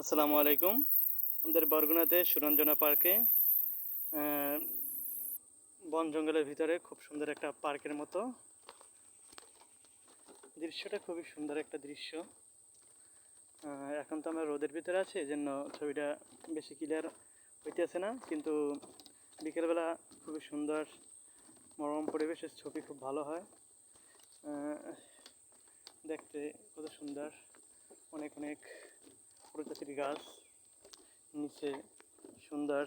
আসসালামু আলাইকুম। আমাদের বরগুনাতে সুরঞ্জনা পার্কে বন জঙ্গলের ভিতরে খুব সুন্দর একটা পার্কের মতো। দৃশ্যটা খুবই সুন্দর একটা দৃশ্য। এখন তো আমরা রোদের ভিতরে আছি এই জন্য ছবিটা বেশি ক্লিয়ার হইতেছে না, কিন্তু বিকেলবেলা খুবই সুন্দর মরম পরিবেশের ছবি খুব ভালো হয়। দেখতে কত সুন্দর, অনেক অনেক প্রজাতির গাছ নিচে সুন্দর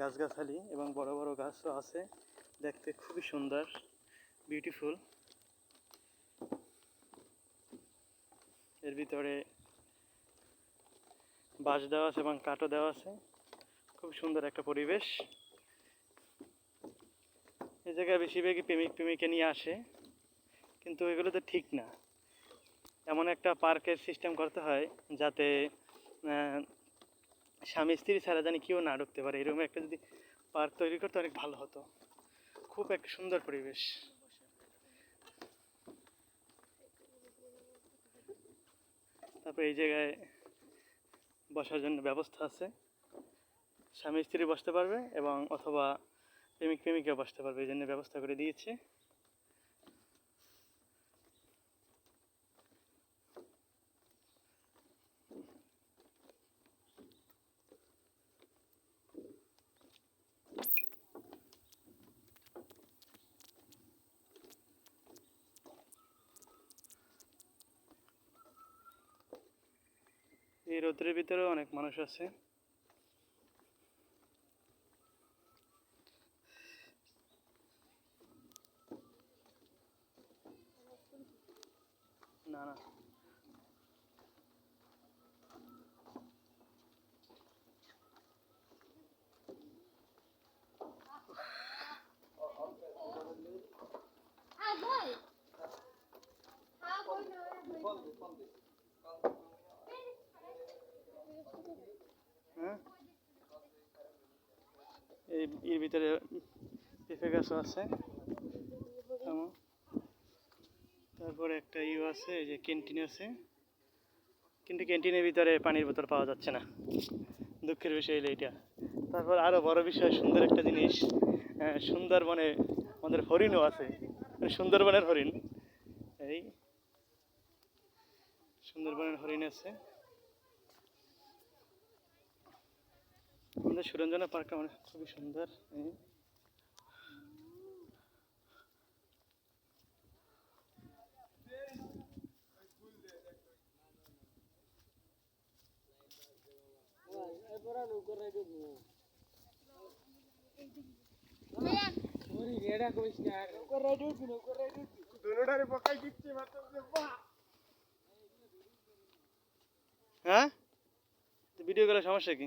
গাছগাছালি এবং বড় বড় গাছও আছে। দেখতে খুবই সুন্দর বিউটিফুল এর ভিতরে বাঁশ দেওয়া আছে এবং কাঠও দেওয়া আছে। খুব সুন্দর একটা পরিবেশ। এই জায়গায় বেশিরভাগই প্রেমিক প্রেমিকা নিয়ে আসে, কিন্তু এগুলো তো ঠিক না। এমন একটা পার্কের সিস্টেম করতে হয় যাতে স্বামী স্ত্রী ছাড়া জানি কেউ না ঢুকতে পারে। এরকম একটা যদি পার্ক তৈরি করতে অনেক ভালো হতো। খুব একটা সুন্দর পরিবেশ। তারপরে এই জায়গায় বসার জন্য ব্যবস্থা আছে। স্বামী স্ত্রী বসতে পারবে এবং অথবা প্রেমিক প্রেমিকা বসতে পারবে। এই জন্য ব্যবস্থা করে দিয়েছে। এই রোদ্রের ভিতরেও অনেক মানুষ আছে না না হ্যাঁ এর ভিতরে পেঁপে গাছও আছে। তারপরে একটা ইউ আছে যে ক্যান্টিন আছে। কিন্তু ক্যান্টিনের ভিতরে পানির বোতল পাওয়া যাচ্ছে না। দুঃখের বিষয় হলো এটা তারপর আরও বড় বিষয়, সুন্দর একটা জিনিস সুন্দরবনে আমাদের হরিণও আছে। মানে সুন্দরবনের হরিণ। এই সুন্দরবনের হরিণ আছে। আমাদের সুরঞ্জনা পার্কটা অনেক খুবই সুন্দর হ্যাঁ। ভিডিও করার সমস্যা কি?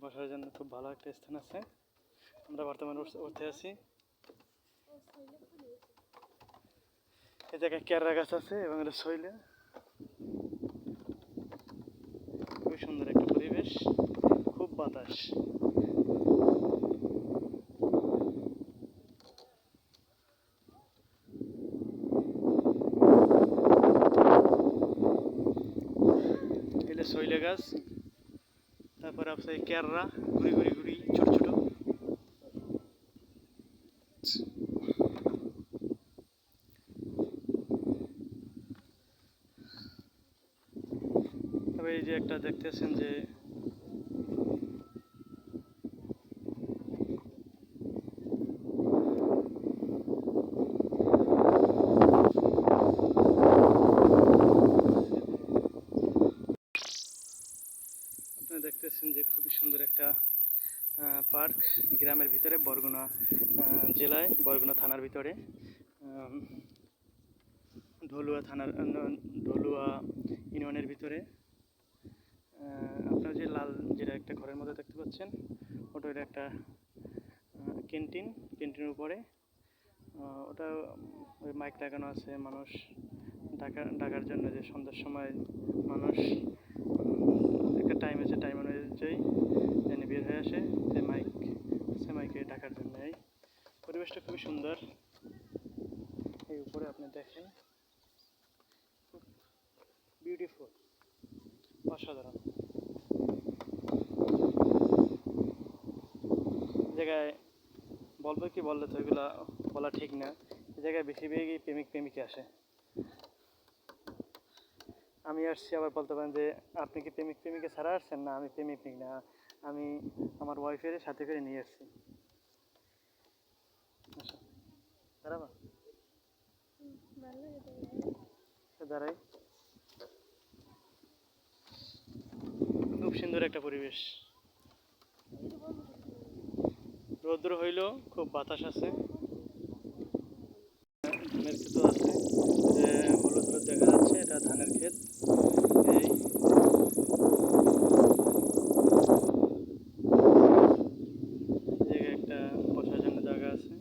বসার জন্য খুব ভালো একটা স্থান আছে। আমরা বর্তমানে উঠতে- আছি। এই জায়গায় কেরা গাছ আছে এবং এটা শৈলে। খুবই সুন্দর একটা পরিবেশ। খুব বাতাস এটা শৈলে গাছ তারপরে ক্যাররা ঘুরি ঘুরি ঘুরি ছোট ছোট। তবে এই যে একটা দেখতেছেন যে আপনারা দেখতেছেন যে খুবই সুন্দর একটা পার্ক গ্রামের ভিতরে, বরগুনা জেলায়, বরগুনা থানার ভিতরে। ঢলুয়া থানার ঢলুয়া ইউনিয়নের ভিতরে। আপনার যে লাল যেটা একটা ঘরের মধ্যে দেখতে পাচ্ছেন, ওটা একটা ক্যান্টিন, ক্যান্টিনের উপরে। ওটা ওই মাইক লাগানো আছে মানুষ, ডাকা, ডাকার জন্য যে সন্ধ্যার সময় মানুষ একটা টাইম অনুযায়ী যেন বের হয়ে আসে, যে মাইক সে মাইকে ডাকার জন্য এই পরিবেশটা খুবই সুন্দর। এই উপরে আপনি দেখেন বিউটিফুল অসাধারণ। জায়গায় বলব কি বললে তো এগুলা বলা ঠিক না জায়গায় বেশিরভাগই প্রেমিক প্রেমিকা আসে। আমি আসছি, আবার বলতে পারেন যে, আপনি কি প্রেমিক প্রেমিকা ছাড়া আসছেন? না, আমি প্রেমিক না, আমি আমার ওয়াইফের সাথে করে নিয়ে আসছি। তো তো দাঁড়াই। খুব সুন্দর একটা পরিবেশ। রৌদ্র হইল, খুব বাতাস আছে। ধানের ক্ষেতও আছে যে হলুদ হলুদ দেখা যাচ্ছে এটা এই এই একটা বসার জন্য জায়গা আছে।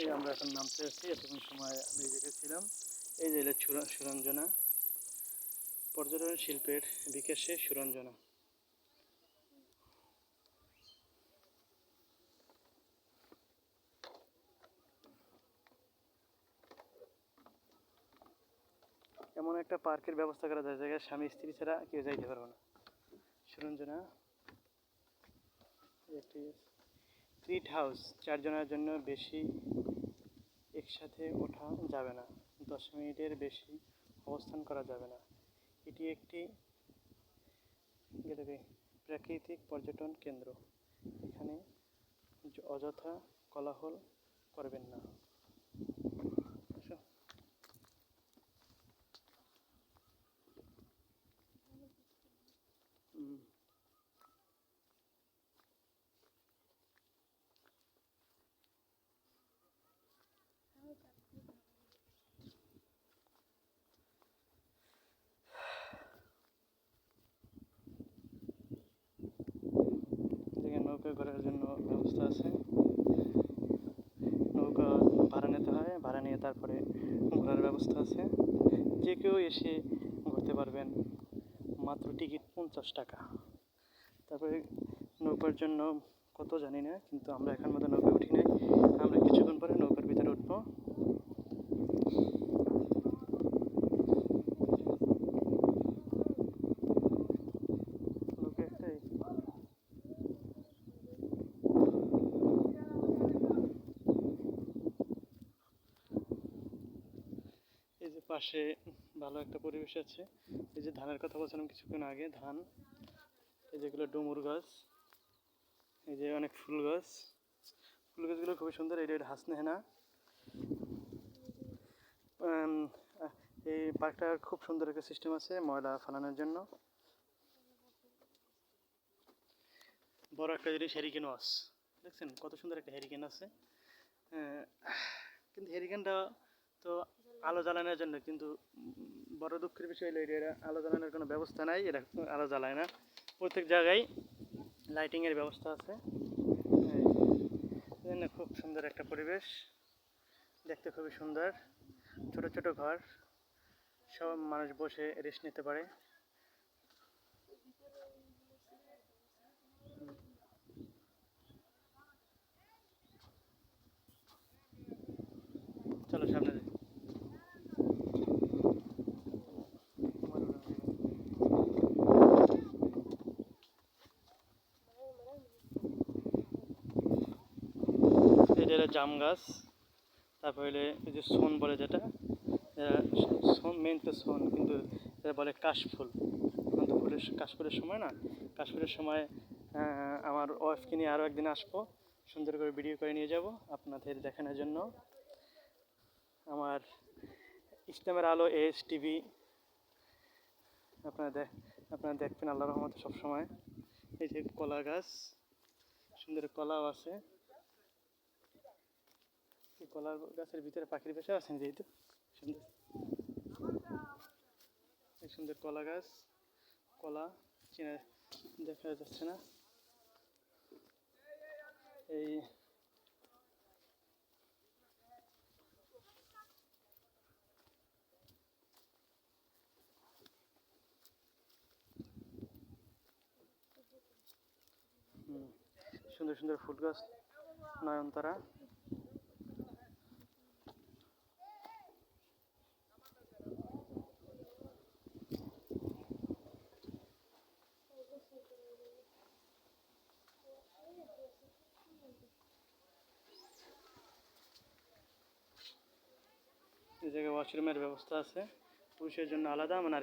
এই আমরা এখন সময় আমি জায়গায় এই সুরঞ্জনা। পর্যটন শিল্পের বিকাশে সুরঞ্জনা। এমন একটা পার্কের ব্যবস্থা করা যায় জায়গায় স্বামী স্ত্রী ছাড়া কেউ যাইতে পারবে না। সুরঞ্জনা একটি ট্রিট হাউস চারজনের জন্য বেশি একসাথে ওঠা যাবে না। দশ মিনিটের বেশি অবস্থান করা যাবে না। এটি একটি প্রাকৃতিক পর্যটন কেন্দ্র। এখানে অযথা কোলাহল করবেন না আসো। হুম। করার জন্য ব্যবস্থা আছে। নৌকা ভাড়া নিতে হয়, ভাড়া নিয়ে তারপরে ঘোরার ব্যবস্থা আছে। যে কেউ এসে ঘুরতে পারবেন। মাত্র টিকিট পঞ্চাশ টাকা। তারপরে নৌকার জন্য কত জানি না, কিন্তু আমরা এখন মতো নৌকা উঠি নাই। আমরা কিছুক্ষণ পরে নৌকার ভিতরে উঠবো নৌকা একটাই এই যে পাশে ভালো একটা পরিবেশ আছে। এই যে ধানের কথা বলছিলাম কিছুক্ষণ আগে ধান। এই যেগুলো ডুমুর গাছ। এই যে অনেক ফুল গাছ। ফুল গাছগুলো খুবই সুন্দর এটা হাসনেহেনা উম, আহ, এই পার্কটার খুব সুন্দর একটা সিস্টেম আছে ময়লা ফালানোর জন্য। বড় একটা জিনিস হ্যারিকেন ওয়াশ দেখছেন কত সুন্দর একটা হ্যারিকেন আছে। কিন্তু হ্যারিকেনটা তো আলো জ্বালানোর জন্য, কিন্তু বড় দুঃখের বিষয় হলো এটা আলো জ্বালানোর কোনো ব্যবস্থা নাই এরা আলো জ্বালায় না। প্রত্যেক জায়গায় লাইটিংয়ের ব্যবস্থা আছে। খুব সুন্দর একটা পরিবেশ, দেখতে খুবই সুন্দর। ছোট ছোট ঘর, সব মানুষ বসে রেস্ট নিতে পারে হুম। চলো সামনে যাই এটা হলো জাম গাছ, তারপর হলে এই যে সোন বলে যেটা সোন মেন তো সোন, কিন্তু এটা বলে কাশফুল। এখন তো ফুলের কাশফুলের সময় না? কাশফুলের সময় আমার ওয়াইফকে নিয়ে আরও একদিন আসব। সুন্দর করে ভিডিও করে নিয়ে যাব আপনাদের দেখানোর জন্য। আমার ইসলামের আলো এস টিভি আপনারা দেখ, আপনারা দেখবেন আল্লাহ রহমতে সবসময়। এই যে কলা গাছ, সুন্দর কলাও আছে। কলার গাছের ভিতরে পাখির বাসা আছেন যেহেতু সুন্দর। সুন্দর কলা গাছ, কলা, চিনে দেখা যাচ্ছে না। এই সুন্দর সুন্দর ফুল গাছ, নয়নতারা। এই জায়গায় ওয়াশরুমের ব্যবস্থা আছে। পুরুষের জন্য আলাদা মানে